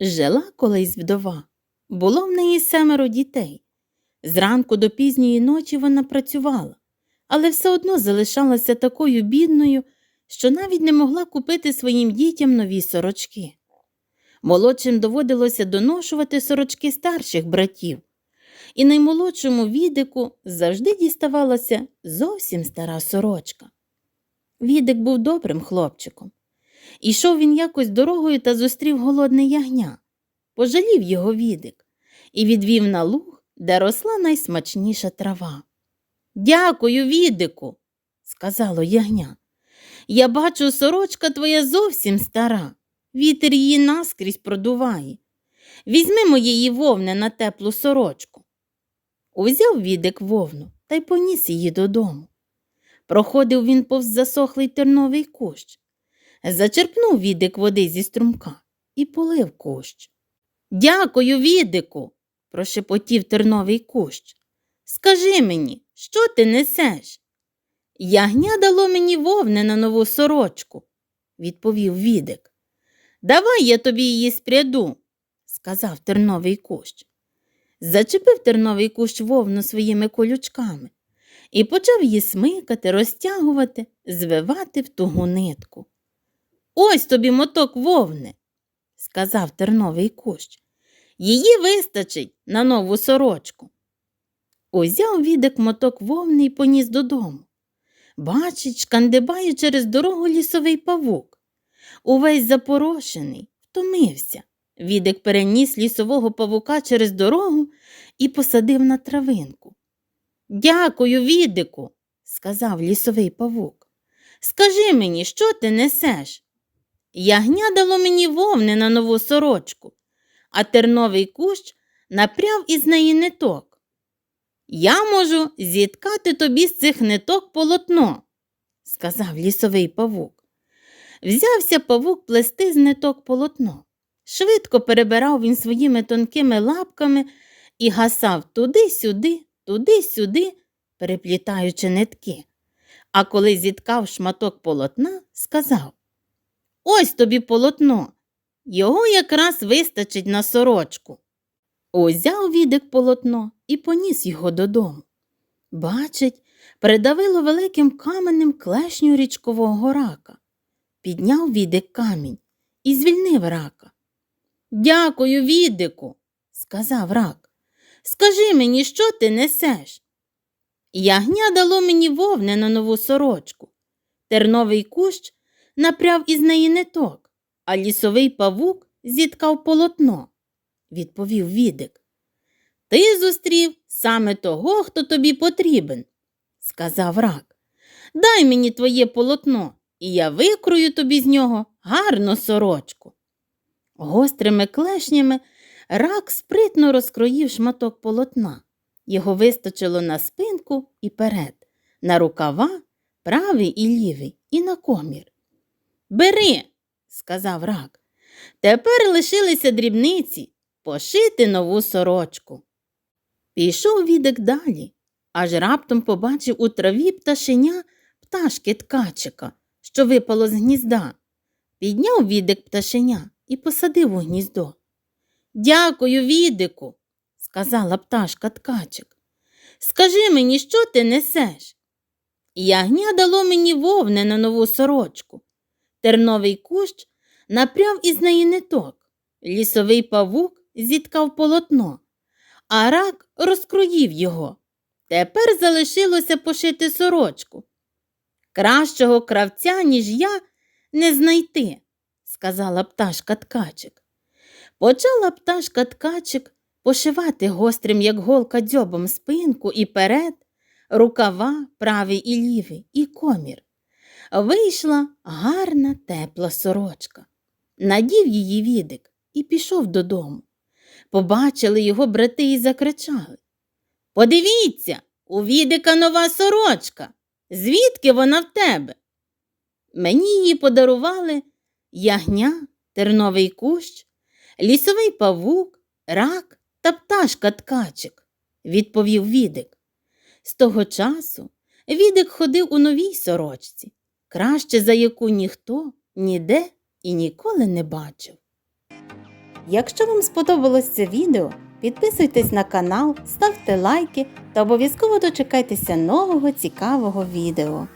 Жила колись вдова. Було в неї семеро дітей. Зранку до пізньої ночі вона працювала, але все одно залишалася такою бідною, що навіть не могла купити своїм дітям нові сорочки. Молодшим доводилося доношувати сорочки старших братів, і наймолодшому відику завжди діставалася зовсім стара сорочка. Відик був добрим хлопчиком. Ішов він якось дорогою та зустрів голодне ягня. Пожалів його відик і відвів на луг, де росла найсмачніша трава. Дякую, відику, сказало ягня. Я бачу, сорочка твоя зовсім стара. Вітер її наскрізь продуває. Візьми моєї вовни на теплу сорочку. Узяв відик вовну та й поніс її додому. Проходив він повз засохлий терновий кущ. Зачерпнув відик води зі струмка і полив кущ. Дякую, відику, прошепотів терновий кущ. Скажи мені, що ти несеш? Ягня дало мені вовни на нову сорочку, відповів відик. Давай я тобі її спряду, сказав терновий кущ. Зачепив терновий кущ вовну своїми колючками і почав її смикати, розтягувати, звивати в тугу нитку. Ось тобі моток вовни, сказав терновий кущ. Її вистачить на нову сорочку. Узяв відик моток вовни і поніс додому. Бачить, шкандибає через дорогу лісовий павук. Увесь запорошений, втомився. Відик переніс лісового павука через дорогу і посадив на травинку. Дякую, відику, сказав лісовий павук. Скажи мені, що ти несеш? Ягня дало мені вовни на нову сорочку, а терновий кущ напряв із неї ниток. Я можу зіткати тобі з цих ниток полотно, сказав лісовий павук. Взявся павук плести з ниток полотно. Швидко перебирав він своїми тонкими лапками і гасав туди-сюди, туди-сюди, переплітаючи нитки. А коли зіткав шматок полотна, сказав Ось тобі полотно. Його якраз вистачить на сорочку. Узяв відик полотно і поніс його додому. Бачить, придавило великим каменем клешню річкового рака. Підняв відик камінь і звільнив рака. Дякую, відику, сказав рак. Скажи мені, що ти несеш? Ягня дало мені вовни на нову сорочку. Терновий кущ напряв із неї ниток, а лісовий павук зіткав полотно, відповів відик. Ти зустрів саме того, хто тобі потрібен, сказав рак. Дай мені твоє полотно, і я викрою тобі з нього гарну сорочку. Гострими клешнями рак спритно розкроїв шматок полотна. Його вистачило на спинку і перед, на рукава, правий і лівий, і на комір. Бери, сказав рак. Тепер лишилися дрібниці пошити нову сорочку. Пішов відик далі, аж раптом побачив у траві пташеня пташки ткачика, що випало з гнізда. Підняв відик пташеня і посадив у гніздо. Дякую, відику, сказала пташка ткачик. Скажи мені, що ти несеш? Ягня дало мені вовни на нову сорочку. Терновий кущ напряв із неї ниток. Лісовий павук зіткав полотно, а рак розкроїв його. Тепер залишилося пошити сорочку. Кращого кравця, ніж я, не знайти, сказала пташка ткачик. Почала пташка ткачик пошивати гострим, як голка дзьобом спинку і перед, рукава правий і лівий, і комір. Вийшла гарна тепла сорочка. Надів її відик і пішов додому. Побачили його брати і закричали. Подивіться, у відика нова сорочка. Звідки вона в тебе? Мені її подарували ягня, терновий кущ, лісовий павук, рак та пташка ткачик, відповів відик. З того часу відик ходив у новій сорочці, краще за яку ніхто ніде і ніколи не бачив. Якщо вам сподобалось це відео, підписуйтесь на канал, ставте лайки та обов'язково дочекайтеся нового цікавого відео.